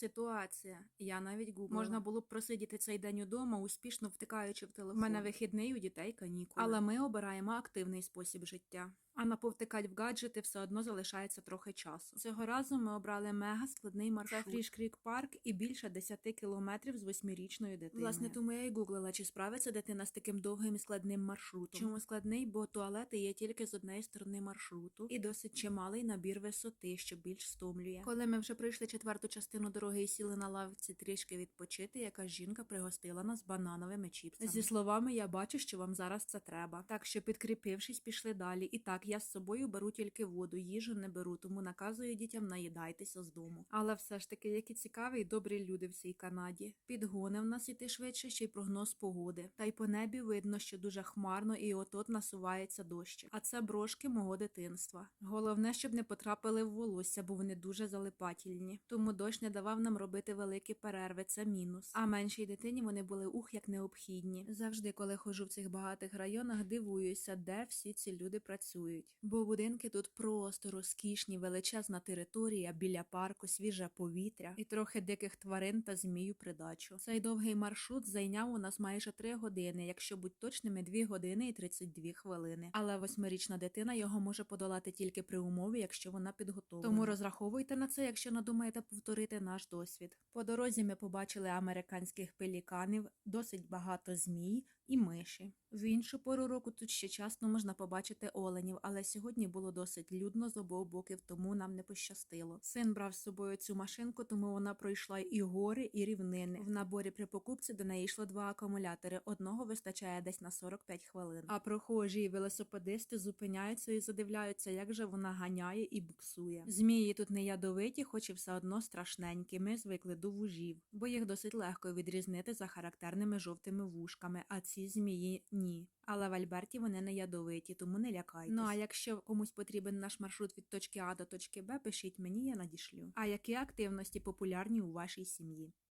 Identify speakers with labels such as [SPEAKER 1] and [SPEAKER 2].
[SPEAKER 1] Ситуація. Я навіть гуглила. Можна було б просидіти цей день удома, успішно втикаючи в телефон. У мене вихідний у дітей канікули. Але ми обираємо активний спосіб життя. А на повтикать в гаджети все одно залишається трохи часу. Цього разу ми обрали мега складний маршрут. Це Фріш Крік парк і більше 10 кілометрів з восьмирічною дитиною. Власне, тому я і гуглила, чи справиться дитина з таким довгим і складним маршрутом. Чому складний? Бо туалети є тільки з однієї сторони маршруту і досить чималий набір висоти, що більш стомлює. Коли ми вже пройшли четверту частину дороги і сіли на лавці трішки відпочити, якась жінка пригостила нас банановими чіпсами. Зі словами, я бачу, що вам зараз це треба. Так що, підкріпившись, пішли далі. І так, я з собою беру тільки воду, їжу не беру, тому наказую дітям наїдайтеся з дому. Але все ж таки, які цікаві й добрі люди в цій Канаді. Підгони в нас іти швидше, ще й прогноз погоди. Та й по небі видно, що дуже хмарно і отот насувається дощ. А це брошки мого дитинства. Головне, щоб не потрапили в волосся, бо вони дуже залипательні. Тому дощ не давав нам робити великі перерви, це мінус. А меншій дитині вони були ух як необхідні. Завжди, коли ходжу в цих багатих районах, дивуюся, де всі ці люди працюють. Бо будинки тут просто розкішні, величезна територія, біля парку, свіже повітря і трохи диких тварин та змію придачу. Цей довгий маршрут зайняв у нас майже 3 години, якщо бути точними, 2 години і 32 хвилини. Але восьмирічна дитина його може подолати тільки при умові, якщо вона підготовлена. Тому розраховуйте на це, якщо надумаєте повторити наш досвід. По дорозі ми побачили американських пеліканів, досить багато змій і миші. В іншу пору року тут ще часто можна побачити оленів, але сьогодні було досить людно з обох боків, тому нам не пощастило. Син брав з собою цю машинку, тому вона пройшла і гори, і рівнини. В наборі при покупці до неї йшло два акумулятори. Одного вистачає десь на 45 хвилин. А прохожі і велосипедисти зупиняються і задивляються, як же вона ганяє і буксує. Змії тут не ядовиті, хоч і все одно страшненькі. Ми звикли до вужів, бо їх досить легко відрізнити за характерними жовтими вушками, а ці змії ні. Але в Альберті вони не ядовиті, тому не лякайтесь. Ну а якщо комусь потрібен наш маршрут від точки А до точки Б, пишіть мені, я надішлю. А які активності популярні у вашій сім'ї?